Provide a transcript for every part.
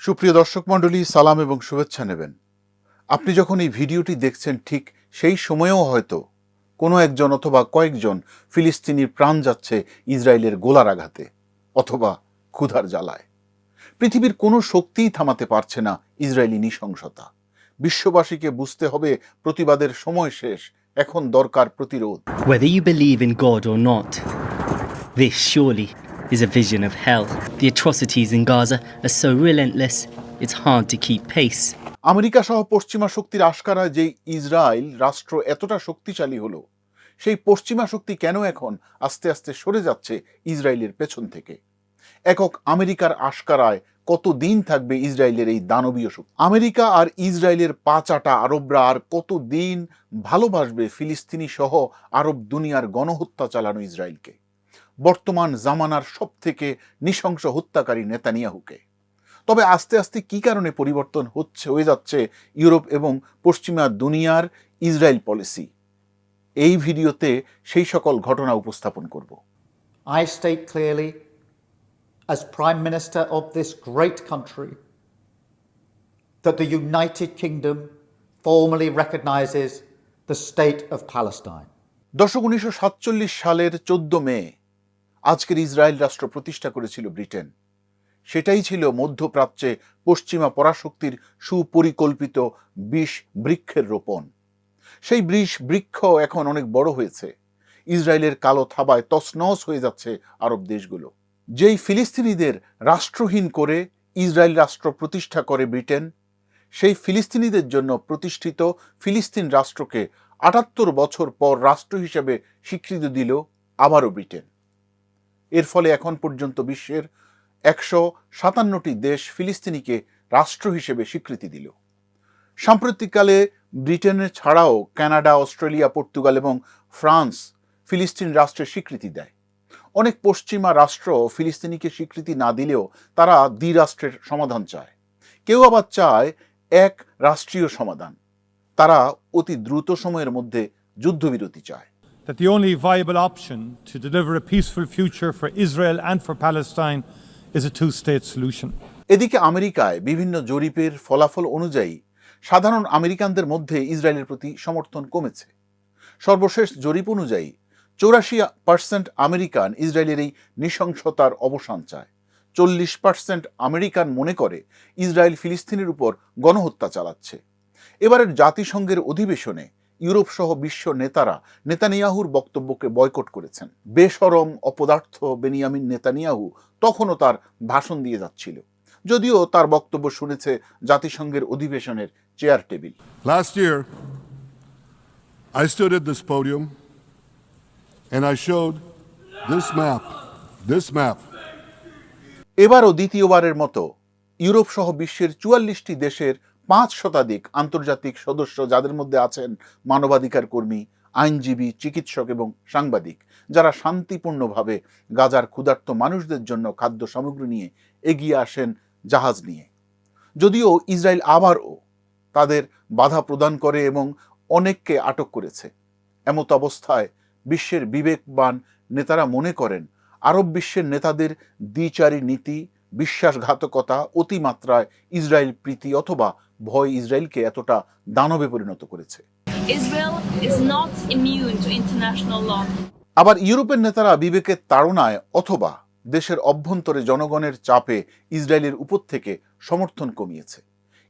সুপ্রিয় দর্শক মণ্ডলী, সালাম এবং শুভেচ্ছা নেবেন। আপনি যখন এই ভিডিওটি দেখছেন, ঠিক সেই সময়েও হয়তো কোনো একজন অথবা কয়েকজন ফিলিস্তিনির প্রাণ যাচ্ছে ইসরায়েলের গোলার আঘাতে অথবা ক্ষুধার জ্বালায়। পৃথিবীর কোনো শক্তিই থামাতে পারছে না ইসরায়েলি নৃশংসতা। বিশ্ববাসীকে বুঝতে হবে প্রতিবাদের সময় শেষ, এখন দরকার প্রতিরোধ। Is a vision of hell. The atrocities in Gaza are so relentless, it's hard to keep pace. America সহ পশ্চিমা শক্তির আশকারায় যে ইসরায়েল রাষ্ট্র এতটা শক্তিশালী হলো সেই পশ্চিমা শক্তি কেন এখন আস্তে আস্তে সরে যাচ্ছে ইসরায়েলের পেছন থেকে একক আমেরিকার আশকারায় কত দিন থাকবে ইসরায়েলের এই দানবীয় শক্তি আমেরিকা আর ইসরায়েলের পাঁচাটা আরবরা আর কত দিন ভালোবাসবে ফিলিস্তিনি সহ আরব দুনিয়ার গণহত্যা চালানো ইসরায়েলকে বর্তমান জামানার সব থেকে নৃশংস হত্যাকারী নেতানিয়াহুকে। তবে আস্তে আস্তে কি কারণে পরিবর্তন হচ্ছে হয়ে যাচ্ছে ইউরোপ এবং পশ্চিমা দুনিয়ার ইসরায়েল পলিসি? এই ভিডিওতে সেই সকল ঘটনা উপস্থাপন করব। I state clearly, as Prime Minister of this great country, that the United Kingdom formally recognises the State of Palestine. দর্শক উনিশশো সাতচল্লিশ সালের চোদ্দ মে আজকের ইসরায়েল রাষ্ট্র প্রতিষ্ঠা করেছিল ব্রিটেন। সেটাই ছিল মধ্যপ্রাচ্যে পশ্চিমা পরাশক্তির সুপরিকল্পিত বিষ বৃক্ষের রোপণ। সেই বৃষ বৃক্ষ এখন অনেক বড় হয়েছে। ইসরায়েলের কালো থাবায় তছনছ হয়ে যাচ্ছে আরব দেশগুলো। যেই ফিলিস্তিনিদের রাষ্ট্রহীন করে ইসরায়েল রাষ্ট্র প্রতিষ্ঠা করে ব্রিটেন, সেই ফিলিস্তিনিদের জন্য প্রতিষ্ঠিত ফিলিস্তিন রাষ্ট্রকে আটাত্তর বছর পর রাষ্ট্র হিসেবে স্বীকৃতি দিল আবারও ব্রিটেন। এর ফলে এখন পর্যন্ত বিশ্বের একশো সাতান্নটি দেশ ফিলিস্তিনিকে রাষ্ট্র হিসেবে স্বীকৃতি দিল। সাম্প্রতিককালে ব্রিটেনের ছাড়াও কানাডা, অস্ট্রেলিয়া, পর্তুগাল এবং ফ্রান্স ফিলিস্তিন রাষ্ট্রের স্বীকৃতি দেয়। অনেক পশ্চিমা রাষ্ট্র ফিলিস্তিনিকে স্বীকৃতি না দিলেও তারা দ্বিরাষ্ট্রের সমাধান চায়। কেউ আবার চায় এক রাষ্ট্রীয় সমাধান। তারা অতি দ্রুত সময়ের মধ্যে যুদ্ধবিরতি চায়। That the only viable option to deliver a peaceful future for Israel and for Palestine is a two state solution. এদিকে আমেরিকায় বিভিন্ন জরিপের ফলাফল অনুযায়ী সাধারণ আমেরিকানদের মধ্যে ইসরায়েলের প্রতি সমর্থন কমেছে। সর্বশেষ জরিপ অনুযায়ী চৌরাশি পার্সেন্ট আমেরিকান ইসরায়েলের এই নৃশংসতার অবসান চায়। চল্লিশ পার্সেন্ট আমেরিকান মনে করে ইসরায়েল ফিলিস্তিনের উপর গণহত্যা চালাচ্ছে। এবারের জাতিসংঘের অধিবেশনে ইউরোপ সহ বিশ্ব নেতারা নেতানিয়াহুর বক্তব্যকে বয়কট করেছেন। বেসরম অপদার্থ বেনিয়ামিন নেতানিয়াহু তখনও তার ভাষণ দিয়ে যাচ্ছিল। যদিও তার বক্তব্য শুনেছে জাতিসংঘের অধিবেশনের chair table. Last year I stood at this podium and I showed this map, this map, এবারও দ্বিতীয়বারের মতো ইউরোপ সহ বিশ্বের চুয়াল্লিশটি দেশের পাঁচ শতাধিক আন্তর্জাতিক সদস্য যাদের মধ্যে আছেন মানবাধিকার কর্মী, আইনজীবী, চিকিৎসক এবং সাংবাদিক, যারা শান্তিপূর্ণভাবে গাজার ক্ষুধার্ত মানুষদের জন্য খাদ্য সামগ্রী নিয়ে এগিয়ে আসেন জাহাজ নিয়ে। যদিও ইসরায়েল আবারও তাদের বাধা প্রদান করে এবং অনেককে আটক করেছে। এমত অবস্থায় বিশ্বের বিবেকবান নেতারা মনে করেন, আরব বিশ্বের নেতাদের দ্বিচারী নীতি, বিশ্বাসঘাতকতা, অতিমাত্রায় ইসরায়েল প্রীতি অথবা ভয় ইসরায়েলকে এতটা দানবে পরিণত করেছে. আবার ইউরোপের নেতারা বিবেকের তাড়নায় অথবা দেশের অভ্যন্তরে জনগণের চাপে ইসরায়েলের উপর থেকে সমর্থন কমিয়েছে।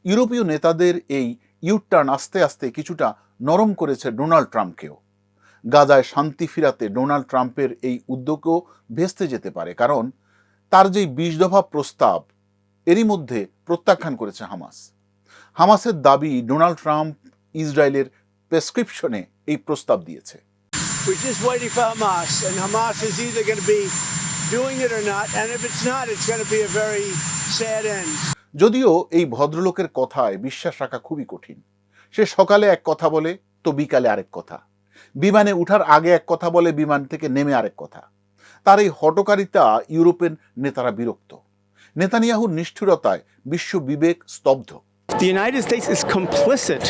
ইউরোপীয় নেতাদের এই ইউটার্ন আস্তে আস্তে কিছুটা নরম করেছে ডোনাল্ড ট্রাম্পকেও। গাজায় শান্তি ফিরাতে ডোনাল্ড ট্রাম্পের এই উদ্যোগও ভেস্তে যেতে পারে কারণ তার যেই বিশ দফা প্রস্তাব এরই মধ্যে প্রত্যাখ্যান করেছে হামাস। হামাসের দাবি ডোনাল্ড ট্রাম্প ইসরায়েলের প্রেসক্রিপশনে এই প্রস্তাব দিয়েছে। We're just waiting for Hamas, and Hamas is either going to be doing it or not. And if it's not, it's going to be a very sad end. যদিও এই ভদ্রলোকের কথায় বিশ্বাস রাখা খুবই কঠিন। সে সকালে এক কথা বলে তো বিকালে আরেক কথা। বিমানে উঠার আগে এক কথা বলে বিমান থেকে নেমে আরেক কথা। তার এই হটকারিতা ইউরোপের নেতারা বিরক্ত। নেতানিয়াহুর নিষ্ঠুরতায় বিশ্ব বিবেক স্তব্ধ। The United States is complicit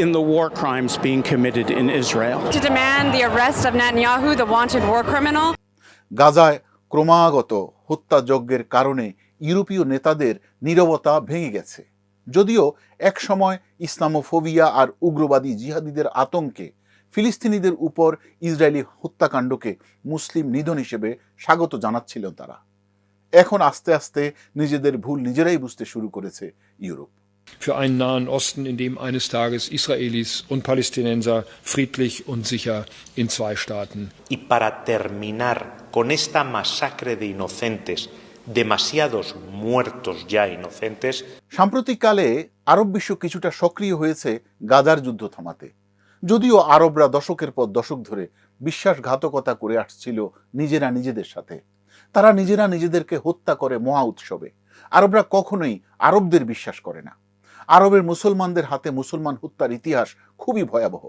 in the war crimes being committed in Israel. to demand the arrest of Netanyahu, the wanted war criminal. গাজায় ক্রমাগত হত্যাযজ্ঞের কারণে ইউরোপীয় নেতাদের নীরবতা ভেঙে গেছে যদিও একসময় ইসলামোফোবিয়া আর উগ্রবাদী জিহাদিদের আতঙ্কে ফিলিস্তিনিদের উপর ইসরায়েলি হত্যাকাণ্ডকে মুসলিম নিধন হিসেবে স্বাগত জানাচ্ছিলেন তারা এখন আস্তে আস্তে নিজেদের ভুল নিজেরাই বুঝতে শুরু করেছে Europe für einen Nahen Osten, in dem eines Tages Israelis und Palästinenser friedlich und sicher in zwei Staaten Y para terminar con esta masacre de inocentes, demasiados muertos ya inocentes, সাম্প্রতিককালে আরব বিশ্ব কিছুটা সক্রিয় হয়েছে গাজার যুদ্ধ থামাতে যদিও আরবরা দশকের পর দশক ধরে বিশ্বাসঘাতকতা করে আসছিল নিজেরা নিজেদের সাথে তারা নিজেরা নিজেদেরকে হত্যা করে মহা উৎসবে আরবরা কখনোই আরবদের বিশ্বাস করে না আরবের মুসলমানদের হাতে মুসলমান হত্যার ইতিহাস খুবই ভয়াবহ।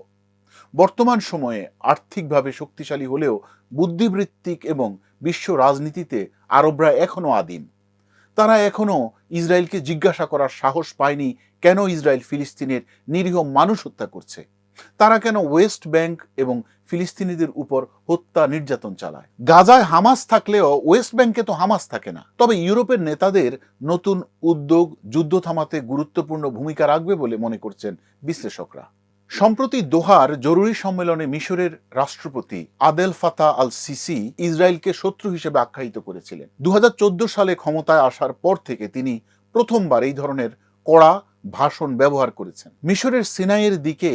বর্তমান সময়ে আর্থিকভাবে শক্তিশালী হলেও বুদ্ধিবৃত্তিক এবং বিশ্ব রাজনীতিতে আরবরা এখনও আদিম। তারা এখনও ইসরায়েলকে জিজ্ঞাসা করার সাহস পায়নি কেন ইসরায়েল ফিলিস্তিনের নিরীহ মানুষ হত্যা করছে। তারা কেন ওয়েস্ট ব্যাংক এবং ফিলিস্তিনিদের উপর হত্যা নির্যাতন চালায়। গাজায় হামাস থাকলেও ওয়েস্ট ব্যাংকে তো হামাস থাকে না। তবে ইউরোপের নেতাদের নতুন উদ্যোগ যুদ্ধ থামাতে গুরুত্বপূর্ণ ভূমিকা রাখবে বলে মনে করছেন বিশ্লেষকরা। সম্প্রতি দোহার জরুরি সম্মেলনে মিশরের রাষ্ট্রপতি আদেল ফাতা আল সিসি ইসরায়েলকে শত্রু হিসেবে আখ্যায়িত করেছিলেন। দু হাজার চোদ্দ সালে ক্ষমতায় আসার পর থেকে তিনি প্রথমবার এই ধরনের কড়া ভাষণ ব্যবহার করেছেন। মিশরের সিনাইয়ের দিকে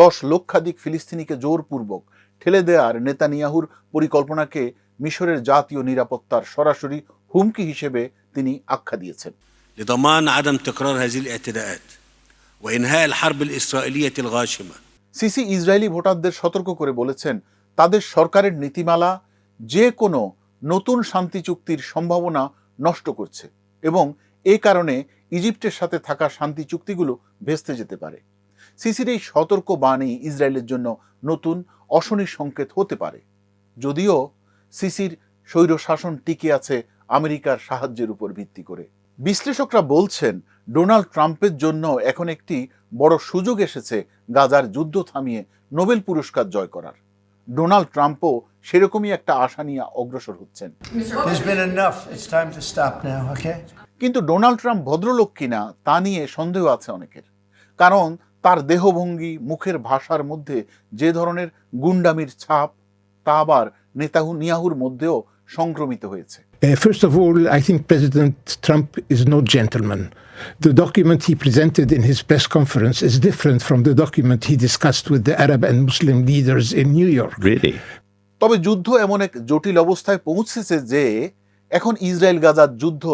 দশ লক্ষাধিক ফিলিস্তিনিকে জোরপূর্বক ঠেলে দেওয়ার নেতানিয়াহুর পরিকল্পনাকে মিশরের জাতীয় নিরাপত্তার সরাসরি হুমকি হিসেবে তিনি আখ্যা দিয়েছেন لضمان عدم تكرار هذه الاعتداءات وإنهاء الحرب الإسرائيلية الغاشمة সিসি ইসরায়েলি ভোটারদের সতর্ক করে বলেছেন তাদের সরকারের নীতিমালা যে কোনো নতুন শান্তি চুক্তির সম্ভাবনা নষ্ট করছে এবং এ কারণে ইজিপ্টের সাথে থাকা শান্তি চুক্তিগুলো ভেস্তে যেতে পারে সিসির এই সতর্ক বাণী ইসরায়েলের জন্য নতুন অশনি সংকেত হতে পারে। যদিও সিসির স্বৈর শাসন টিকে আছে আমেরিকার সাহায্যের উপর ভিত্তি করে। বিশ্লেষকরা বলছেন ডোনাল্ড ট্রাম্পের জন্য এখন একটি বড় সুযোগ এসেছে গাজার যুদ্ধ থামিয়ে নোবেল পুরস্কার জয় করার। ডোনাল্ড ট্রাম্পও সেরকমই একটা আশা নিয়ে অগ্রসর হচ্ছেন? কিন্তু ডোনাল্ড ট্রাম্প ভদ্রলোক কিনা তা নিয়ে সন্দেহ আছে অনেকের। কারণ তার দেহভঙ্গি মুখের ভাষার মধ্যে যে ধরনের গুন্ডামির ছাপ তা আবার নেতাহু নিয়াহুর মধ্যেও সংক্রমিত হয়েছে। First of all I think President Trump is no gentleman the document he presented in his press conference is different from the document he discussed with the Arab and Muslim leaders in New York তবে যুদ্ধ এমন এক জটিল অবস্থায় পৌঁছেছে যে এখন Israel গাজার যুদ্ধ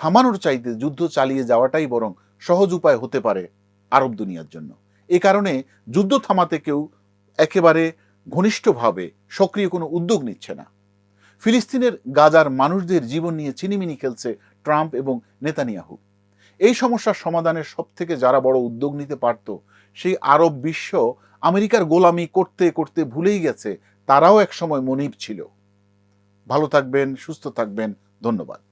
থামানোর চাইতে যুদ্ধ চালিয়ে যাওয়াটাই বরং সহজ উপায় হতে পারে। আরব দুনিয়ার জন্য। এ কারণে যুদ্ধ থামাতে কেউ একেবারে ঘনিষ্ঠভাবে সক্রিয় কোনো উদ্যোগ নিচ্ছে না। ফিলিস্তিনের গাজার মানুষদের জীবন নিয়ে চিনিমিনি খেলছে ট্রাম্প এবং নেতানিয়াহু। এই সমস্যার সমাধানের সব থেকে যারা বড় উদ্যোগ নিতে পারত, সেই আরব বিশ্ব আমেরিকার গোলামি করতে করতে ভুলেই গেছে, তারাও একসময় মনিব ছিল। ভালো থাকবেন, সুস্থ থাকবেন, ধন্যবাদ।